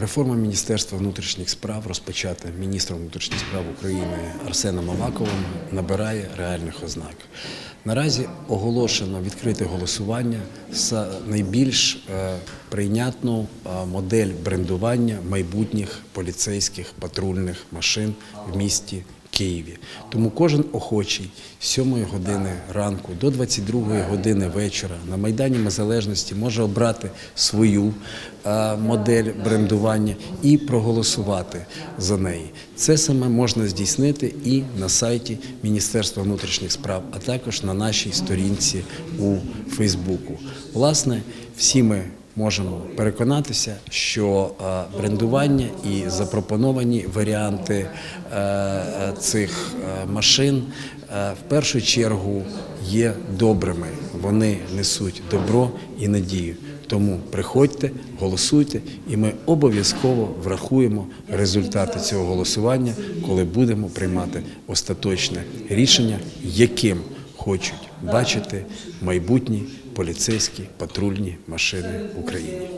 Реформа Міністерства внутрішніх справ, розпочата міністром внутрішніх справ України Арсеном Аваковим, набирає реальних ознак. Наразі оголошено відкрите голосування за найбільш е, прийнятну е, модель брендування майбутніх поліцейських патрульних машин в місті Києві. Тому кожен охочий з 7 години ранку до 22 години вечора на Майдані Незалежності може обрати свою е, модель брендування і проголосувати за неї. Це саме можна здійснити і на сайті Міністерства внутрішніх справ, а також на нашій сторінці у Фейсбуку. Власне, всі ми можемо переконатися, що е, брендування і запропоновані варіанти е, цих е, машин в першу чергу є добрими. Вони несуть добро і надію. Тому приходьте, голосуйте, і ми обов'язково врахуємо результати цього голосування, коли будемо приймати остаточне рішення, яким хочуть бачити майбутні поліцейські патрульні машини в Україні.